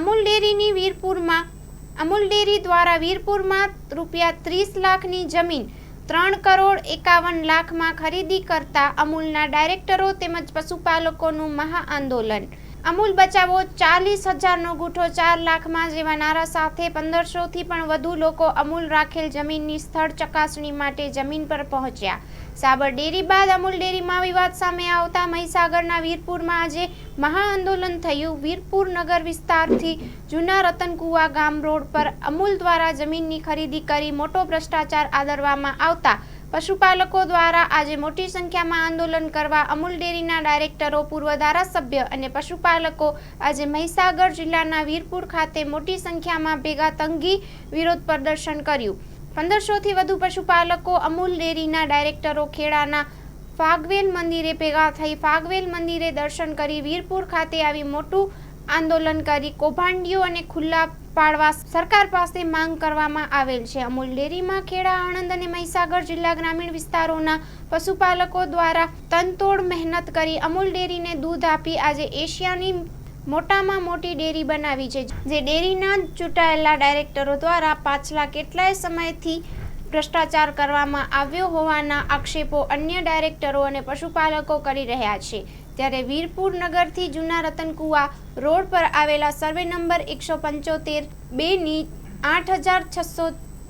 અમૂલ ડેરીની વીરપુરમાં, અમૂલ ડેરી દ્વારા વીરપુરમાં રૂપિયા ત્રીસ લાખની જમીન ત્રણ કરોડ એકાવન લાખમાં ખરીદી કરતા અમૂલના ડાયરેક્ટરો તેમજ પશુપાલકોનું મહા આંદોલન અમૂલ બચાવો, ચાલીસ હજારનો ગુઠો, ચાર લાખમાં જેવા નારા સાથે પંદરસોથી પણ વધુ લોકો અમૂલ રાખેલ જમીનની સ્થળ ચકાસણી માટે જમીન પર પહોંચ્યા. સાબર ડેરી બાદ અમૂલ ડેરીમાં વિવાદ સામે આવતા મહીસાગરના વીરપુરમાં આજે મહા આંદોલન થયું. વીરપુર નગર વિસ્તારથી જૂના રતનકુવા ગામ રોડ પર અમૂલ દ્વારા જમીનની ખરીદી કરી મોટો ભ્રષ્ટાચાર આદરવામાં આવતા પશુપાલકો દ્વારા આજે મોટી સંખ્યામાં આંદોલન કરવા અમૂલ ડેરીના ડાયરેક્ટરો, પૂર્વ ધારાસભ્ય અને પશુપાલકો આજે મહીસાગર જિલ્લાના વીરપુર ખાતે મોટી સંખ્યામાં ભેગા તંગી વિરોધ પ્રદર્શન કર્યું. પંદરસોથી વધુ પશુપાલકો અમૂલ ડેરીના ડાયરેક્ટરો ખેડાના ફાગવેલ મંદિરે ભેગા થઈ ફાગવેલ મંદિરે દર્શન કરી વીરપુર ખાતે આવી મોટું આંદોલન કરી કૌભાંડીઓ અને ખુલ્લા પાડવા સરકાર પાસે માંગ કરવામાં આવેલ છે. અમૂલ ડેરીમાં ખેડા, આણંદ અને મહીસાગર જિલ્લા ગ્રામીણ વિસ્તારોના પશુપાલકો દ્વારા તનતોડ મહેનત કરી અમૂલ ડેરીને દૂધ આપી આજે એશિયાની મોટામાં મોટી ડેરી બનાવી છે, જે ડેરીના ચૂંટાયેલા ડાયરેક્ટરો દ્વારા પાછલા કેટલાય સમયથી ભ્રષ્ટાચાર કરવામાં આવ્યો હોવાના આક્ષેપો અન્ય ડાયરેક્ટરો અને પશુપાલકો કરી રહ્યા છે. ત્યારે વીરપુર નગરથી જૂના રતનકુવા રોડ પર આવેલા સર્વે નંબર એકસો પંચોતેર બેની આઠ હજાર છસો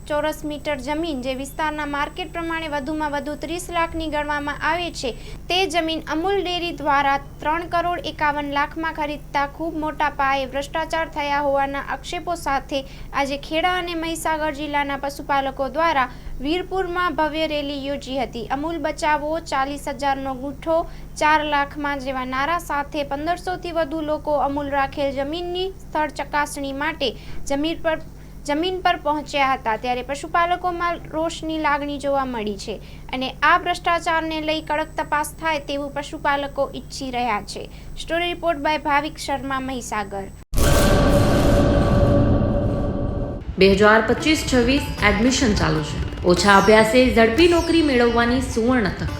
ચોરસ મીટર જમીન જે વિસ્તારના માર્કેટ પ્રમાણે વધુમાં વધુ ત્રીસ લાખની ગણવામાં આવે છે, તે જમીન અમૂલ ડેરી દ્વારા ત્રણ કરોડ એકાવન લાખમાં ખરીદતા ખૂબ મોટા પાયે ભ્રષ્ટાચાર થયા હોવાના આક્ષેપો સાથે આજે ખેડા અને મહીસાગર જિલ્લાના પશુપાલકો દ્વારા વીરપુરમાં ભવ્ય રેલી યોજી હતી. અમૂલ બચાવો ચાલીસ હજારનો ગુઠ્ઠો, ચાર લાખમાં જેવા નારા સાથે પંદરસોથી વધુ લોકો અમૂલ રાખેલ જમીનની સ્થળ ચકાસણી માટે જમીન પર જમીન પર પહોંચ્યા હતા ત્યારે પશુપાલકોમાં રોષની લાગણી જોવા મળી છે અને આ ભ્રષ્ટાચારને લઈ કડક તપાસ થાય તેવું પશુપાલકો ઈચ્છી રહ્યા છે. Story report by Bhavik Sharma Mahisagar. બે હજાર પચીસ છવ્વીસ એડમિશન ચાલુ છે. ઓછા અભ્યાસે ઝડપી નોકરી મેળવવાની સુવર્ણ તક.